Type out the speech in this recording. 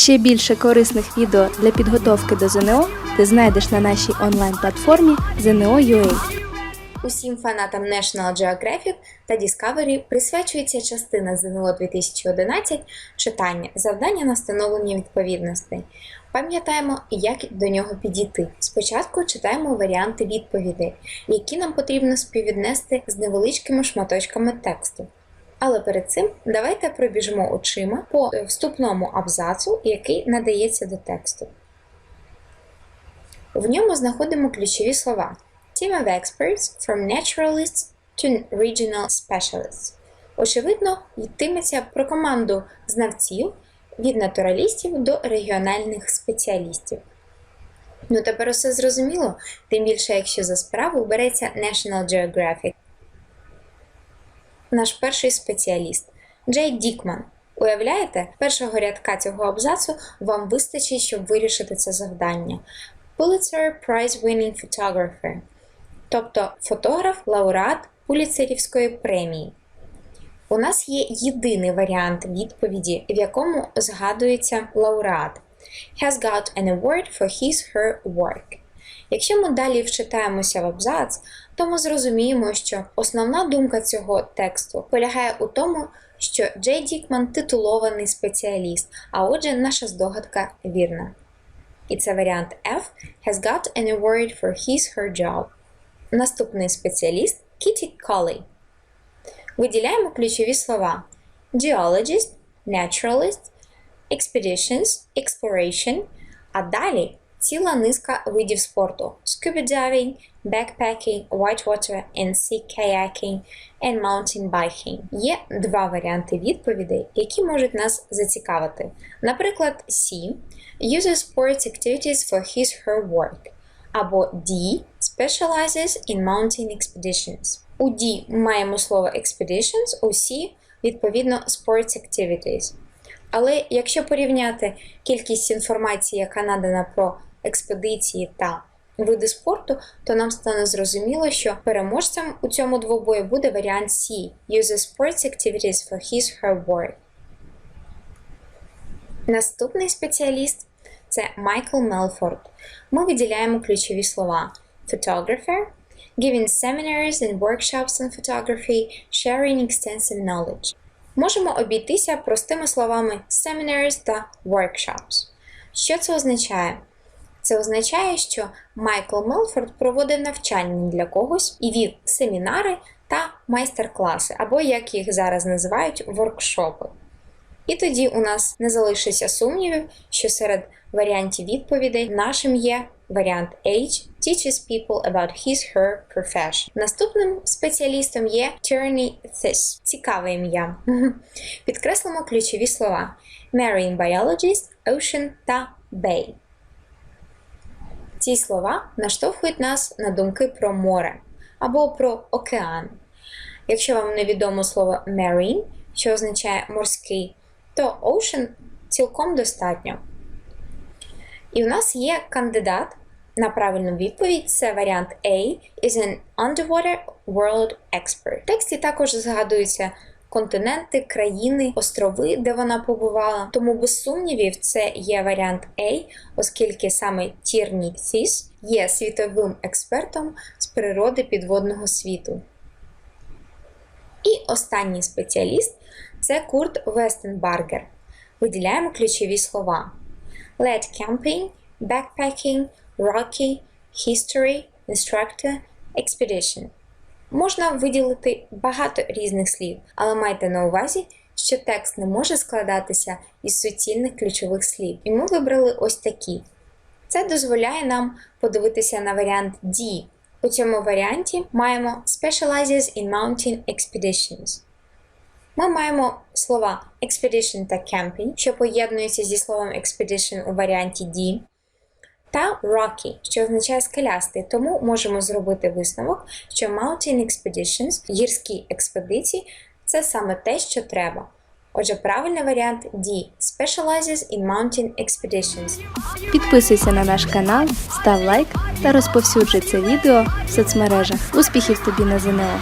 Ще більше корисних відео для підготовки до ЗНО ти знайдеш на нашій онлайн-платформі ZNO.UA. Усім фанатам National Geographic та Discovery присвячується частина ЗНО 2011 читання завдання на встановлення відповідностей. Пам'ятаємо, як до нього підійти. Спочатку читаємо варіанти відповідей, які нам потрібно співвіднести з невеличкими шматочками тексту. Але перед цим давайте пробіжимо очима по е, вступному абзацу, який надається до тексту. В ньому знаходимо ключові слова Team of experts from naturalists to regional specialists. Очевидно, йтиметься про команду знавців від натуралістів до регіональних спеціалістів. Ну тепер усе зрозуміло, тим більше, якщо за справу береться National Geographic. Наш перший спеціаліст Джей Дікман. Уявляєте, першого рядка цього абзацу вам вистачить, щоб вирішити це завдання. Pulitzer Prize Winning Photographer, тобто фотограф, лауреат Пуліцерівської премії. У нас є єдиний варіант відповіді, в якому згадується лауреат. Has got an award for his her work. Якщо ми далі вчитаємося в абзац, то ми зрозуміємо, що основна думка цього тексту полягає у тому, що Джей Дікман титулований спеціаліст, а отже, наша здогадка вірна. І це варіант F has got an award for his her job. Наступний спеціаліст Кіті Коллі. Виділяємо ключові слова: geologist, naturalist, expeditions, exploration, а далі ціла низка видів спорту: scuba diving, backpacking, whitewater and sea kayaking and mountain biking. Є два варіанти відповідей, які можуть нас зацікавити. Наприклад, C uses sports activities for his her work. Або D specializes in mountain expeditions. У D маємо слово expeditions, у C відповідно sports activities. Але якщо порівняти кількість інформації, яка надана про експедиції та види спорту, то нам стане зрозуміло, що переможцем у цьому двобої буде варіант C uses sports activities for his her work. Наступний спеціаліст це Майкл Мелфорд. Ми виділяємо ключові слова: photographer, giving seminars and workshops on photography, sharing extensive knowledge. Можемо обійтися простими словами seminars та workshops. Що це означає? Це означає, що Майкл Мелфорд проводив навчання для когось і вів семінари та майстер-класи, або, як їх зараз називають, воркшопи. І тоді у нас не залишиться сумнівів, що серед варіантів відповідей нашим є варіант H teaches people about his her profession. Наступним спеціалістом є Turney This. Цікаве ім'я. Підкреслимо ключові слова: Marine biologist, ocean та bay. Ці слова наштовхують нас на думки про море або про океан. Якщо вам невідомо слово marine, що означає морський, то ocean цілком достатньо. І в нас є кандидат на правильну відповідь. Це варіант A is an underwater world expert. В тексті також згадуються континенти, країни, острови, де вона побувала. Тому, без сумнівів, це є варіант A, оскільки саме Тірні Thіс є світовим експертом з природи підводного світу. І останній спеціаліст це Курт Вестенбаргер. Виділяємо ключові слова: Lead camping, backpacking, rocky, history, instructor, expedition. Можна виділити багато різних слів, але майте на увазі, що текст не може складатися із суцільних ключових слів. І ми вибрали ось такі. Це дозволяє нам подивитися на варіант D. У цьому варіанті маємо Specializes in Mountain Expeditions. Ми маємо слова expedition та camping, що поєднуються зі словом expedition у варіанті D, та rocky, що означає скелястий, тому можемо зробити висновок, що Mountain Expeditions, гірські експедиції, це саме те, що треба. Отже, правильний варіант D Specializes in Mountain Expeditions. Підписуйся на наш канал, став лайк та розповсюджуй це відео в соцмережах. Успіхів тобі на ЗНО!